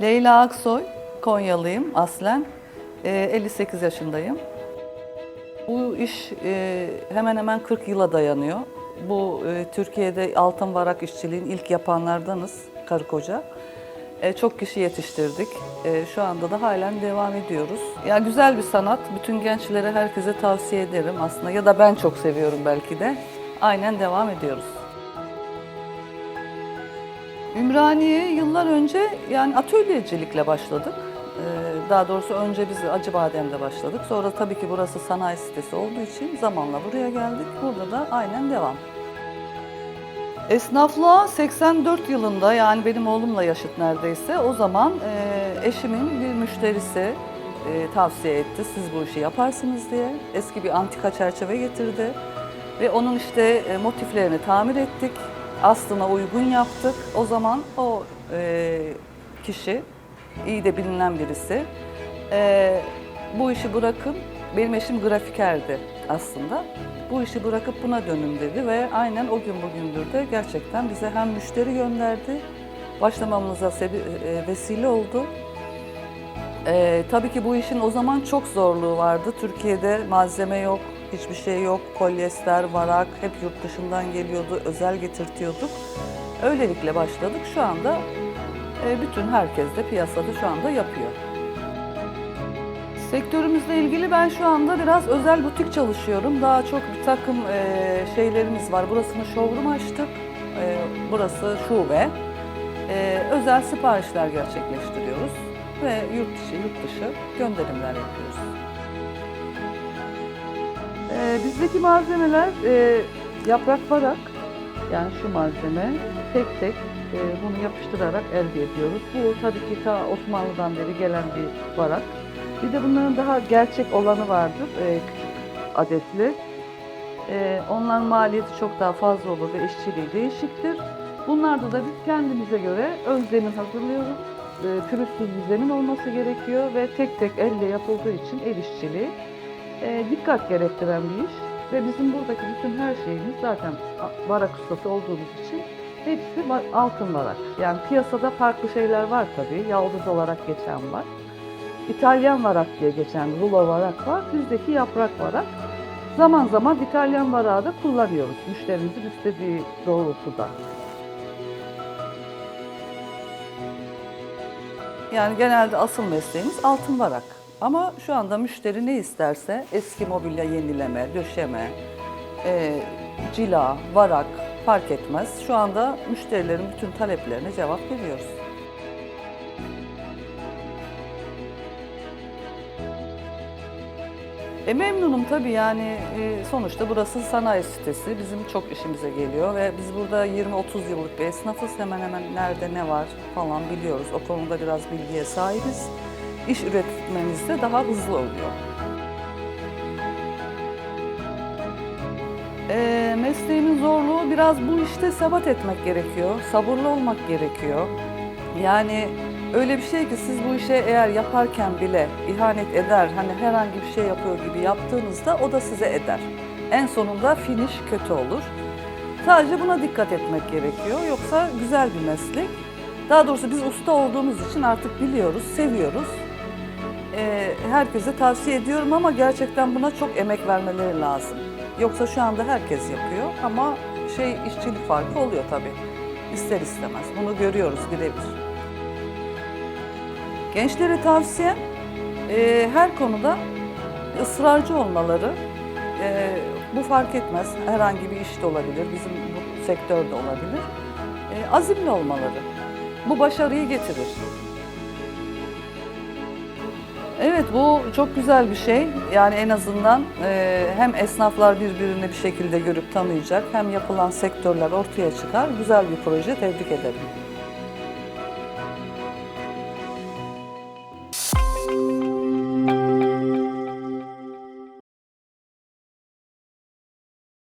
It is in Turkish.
Leyla Aksoy, Konyalıyım aslen. Ee, 58 yaşındayım. Bu iş e, hemen hemen 40 yıla dayanıyor. Bu e, Türkiye'de altın varak işçiliğin ilk yapanlardanız karı koca. E, çok kişi yetiştirdik. Şu anda da halen devam ediyoruz. Ya güzel bir sanat. Bütün gençlere, herkese tavsiye ederim aslında. Ya da ben çok seviyorum belki de. Aynen devam ediyoruz. Ümraniye'ye yıllar önce yani atölyecilikle başladık. Ee, Daha doğrusu önce biz Acıbadem'de başladık. Sonra tabii ki burası sanayi sitesi olduğu için zamanla buraya geldik. Burada da aynen devam. Esnaflığa 84 yılında yani benim oğlumla yaşıt neredeyse o zaman e, eşimin bir müşterisi e, tavsiye etti. Siz bu işi yaparsınız diye. Eski bir antika çerçeve getirdi. Ve onun işte e, motiflerini tamir ettik. Aslına uygun yaptık. O zaman o e, kişi iyi de bilinen birisi. E, bu işi bırakın, benim eşim grafikerdi aslında. Bu işi bırakıp buna dönün dedi ve aynen o gün bugündür de gerçekten bize hem müşteri gönderdi, başlamamıza e, vesile oldu. Ee, tabii ki bu işin o zaman çok zorluğu vardı. Türkiye'de malzeme yok, hiçbir şey yok. Polyester, varak hep yurt dışından geliyordu, özel getirtiyorduk. Öylelikle başladık. Şu anda e, bütün herkes de piyasada şu anda yapıyor. Sektörümüzle ilgili ben şu anda biraz özel butik çalışıyorum. Daha çok bir takım e, şeylerimiz var. Burasını showroom açtık. E, burası şube. Özel siparişler gerçekleştiriyoruz ve yurt dışı, yurt dışı gönderimler yapıyoruz. E, bizdeki malzemeler e, yaprak varak, yani şu malzeme tek tek e, bunu yapıştırarak elde ediyoruz. Bu tabii ki ta Osmanlı'dan beri gelen bir varak. Bir de bunların daha gerçek olanı vardır, e, küçük adetli. E, onların maliyeti çok daha fazla olur ve işçiliği değişiktir. Bunlarda da biz kendimize göre ön zemin hazırlıyoruz. E, pürüzsüz bir zemin olması gerekiyor ve tek tek elle yapıldığı için el işçiliği e, dikkat gerektiren bir iş. Ve bizim buradaki bütün her şeyimiz zaten varak ustası olduğumuz için hepsi altın varak. Yani piyasada farklı şeyler var tabii. Yaldız olarak geçen var. İtalyan varak diye geçen rulo varak var. Bizdeki yaprak varak. Zaman zaman İtalyan varağı da kullanıyoruz müşterimizin istediği doğrultuda. Yani genelde asıl mesleğimiz altın varak. Ama şu anda müşteri ne isterse eski mobilya yenileme, döşeme, e, cila, varak fark etmez. Şu anda müşterilerin bütün taleplerine cevap veriyoruz. E memnunum tabii yani e, sonuçta burası sanayi sitesi. Bizim çok işimize geliyor ve biz burada 20-30 yıllık bir esnafız. Hemen hemen nerede ne var falan biliyoruz. O konuda biraz bilgiye sahibiz. İş üretmemiz de daha hızlı oluyor. E, mesleğimin zorluğu biraz bu işte sebat etmek gerekiyor. Sabırlı olmak gerekiyor. Yani öyle bir şey ki siz bu işe eğer yaparken bile ihanet eder, hani herhangi bir şey yapıyor gibi yaptığınızda o da size eder. En sonunda finish kötü olur. Sadece buna dikkat etmek gerekiyor. Yoksa güzel bir meslek. Daha doğrusu biz usta olduğumuz için artık biliyoruz, seviyoruz. Ee, herkese tavsiye ediyorum ama gerçekten buna çok emek vermeleri lazım. Yoksa şu anda herkes yapıyor ama şey işçilik farkı oluyor tabii. İster istemez. Bunu görüyoruz birebir. Gençlere tavsiyem e, her konuda ısrarcı olmaları. E, bu fark etmez. Herhangi bir iş de olabilir, bizim bu sektörde olabilir. E, azimli olmaları. Bu başarıyı getirir. Evet bu çok güzel bir şey. Yani en azından e, hem esnaflar birbirini bir şekilde görüp tanıyacak hem yapılan sektörler ortaya çıkar. Güzel bir proje tebrik ederim.